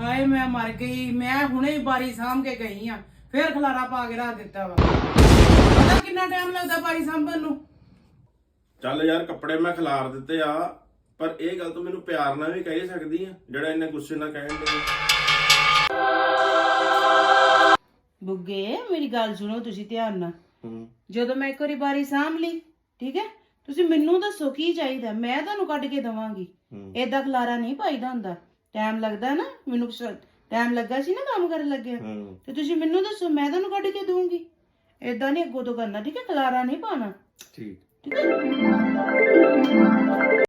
ਹਾਏ ਮੈਂ ਮਰ ਗਈ। ਮੈਂ ਹੁਣੇ ਹੀ ਬਾਰੀ ਸਾਂਭ ਕੇ ਗਈ ਆ। ਫੇਰ ਖਲਾਰਾ ਪਾ ਕੇ ਰੱਖ ਦਿੱਤਾ ਵਾ। ਪਤਾ ਕਿੰਨਾ ਟਾਈਮ ਲੱਗਦਾ ਬਾਰੀ ਸਾਂਭਣ ਨੂੰ? ਚੱਲ ਯਾਰ ਕੱਪੜੇ ਮੈਂ ਖਿਲਾਰ ਦਿੱਤੇ ਆ ਪਰ ਇਹ ਗੱਲ ਤੂੰ ਮੈਨੂੰ ਪਿਆਰ ਨਾਲ ਵੀ ਕਹਿ ਸਕਦੀ ਆ ਜਿਹੜਾ ਇੰਨੇ ਗੁੱਸੇ ਨਾਲ ਕਹਿਣ ਦੇ ਬੁੱਗੇ ਮੇਰੀ ਗੱਲ ਸੁਣੋ ਤੁਸੀਂ ਧਿਆਨ ਨਾਲ। ਹੂੰ। ਜਦੋਂ ਮੈਂ ਇੱਕ ਵਾਰੀ ਬਾਰੀ ਸਾਂਭ ਲਈ ਠੀਕ ਹੈ? ਤੁਸੀਂ ਮੈਨੂੰ ਦੱਸੋ ਕੀ ਚਾਹੀਦਾ ਮੈਂ ਤੁਹਾਨੂੰ ਕੱਢ ਕੇ ਦਵਾਂਗੀ। ਹੂੰ। ਏਦਾਂ ਖਲਾਰਾ ਨਹੀਂ ਪਾਈਦਾ ਹੁੰਦਾ। ਟਾਈਮ ਲੱਗਦਾ ਨਾ ਮੈਨੂੰ ਟਾਈਮ ਲੱਗਾ ਸੀ ਨਾ ਕੰਮ ਕਰਨ ਲੱਗਿਆ। ਤੇ ਤੁਸੀਂ ਮੈਨੂੰ ਦੱਸੋ ਮੈਂ ਤੁਹਾਨੂੰ ਕੱਢ ਕੇ ਦੂੰਗੀ ਇਦਾਂ ਨਹੀਂ ਅੱਗੋਂ ਤੋਂ ਕਰਨਾ ਠੀਕ ਹੈ? ਖਲਾਰਾ ਨਹੀਂ ਪਾਣਾ ਠੀਕ।